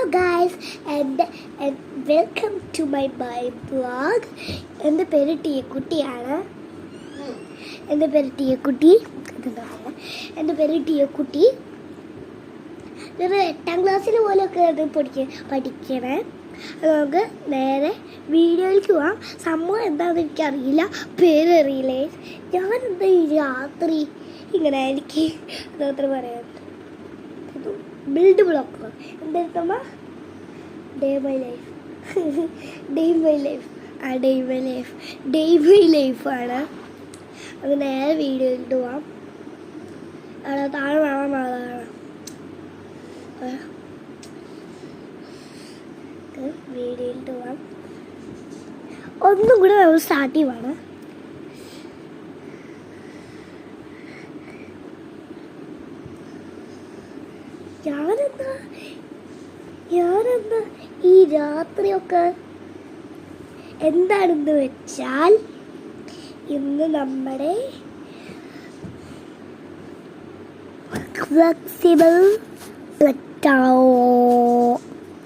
Hello guys and welcome to my by blog എന്റെ പേര് ടീയക്കുട്ടിയാണ്. എന്റെ പേര് ടീയക്കുട്ടി. ഇതെന്താണ് എന്റെ പേര് ടീയക്കുട്ടി. ഞാൻ എട്ടാം ക്ലാസ്സിൽ പോലെയൊക്കെ പഠിക്ക പഠിക്കണേ. നമുക്ക് നേരെ വീഡിയോയിലേക്ക് പോവാം. സംഭവം എന്താണെന്ന് എനിക്കറിയില്ല. പേരറിയില്ലേ? ഞാൻ എന്താ രാത്രി ഇങ്ങനെ എനിക്ക് അതത്ര പറയാൻ? ബിൽഡ് ബ്ലോക്കുകൾ എന്തെടുത്തമ്മ day by life day by life ആ day by life day by ലൈഫാണ് അത് നേരെ വീഡിയോ പോവാം. അവിടെ താഴെ വേണം കാണാം വീഡിയോ പോവാം. ഒന്നും കൂടെ നമ്മൾ സ്റ്റാർട്ട് ചെയ്യുവാണ്. ഞാനെന്താ? ഞാനെന്താ ഈ രാത്രിയൊക്കെ എന്താണെന്ന് വെച്ചാൽ ഇന്ന് നമ്മുടെ ഫ്ലെക്സിബിൾ പ്ലറ്റാവോ